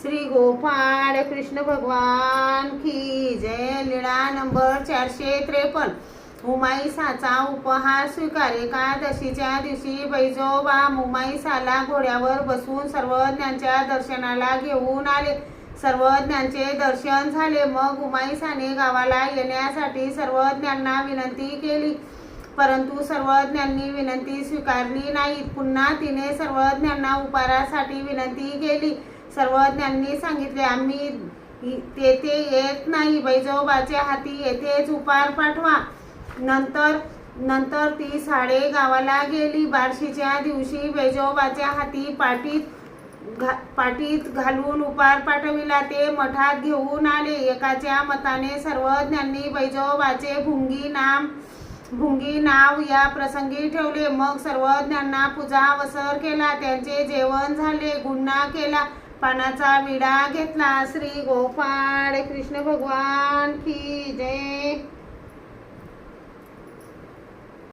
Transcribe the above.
श्री गोपाळ कृष्ण भगवान की जय. लीळा नंबर चारशे त्रेपन्न. उमाईसाचा उपहार स्वीकार. एकादशीच्या दिवशी बैजोबा मुमाईसाला घोड्यावर बसून सर्वज्ञांच्या दर्शनाला घेऊन आले. सर्वज्ञांचे दर्शन झाले. मग उमाईसाने गावाला येण्यासाठी सर्वज्ञांना विनंती केली. परंतु सर्वज्ञांनी विनंती स्वीकारली नाही पुन्हा तिने सर्वज्ञांना उपहारासाठी विनंती केली. सर्वज्ञांनी सांगितले आम्ही तेथे येत नाही. बैजोबाच्या हाती येथेच उपार पाठवा. नंतर नंतर ती साडे गावाला गेली. बार्शीच्या दिवशी बैजोबाच्या हाती पाटीत घा पाटीत घालून उपार पाठविला. ते मठात घेऊन आले. एकाच्या मताने सर्वज्ञांनी बैजोबाचे भुंगी नाम भुंगी नाव या प्रसंगी ठेवले. मग सर्वज्ञांना पूजा वसर केला. त्यांचे जेवण झाले गुन्हा केला. पानाचा विडा घेतला श्री गोपाळ. कृष्ण भगवान की जय.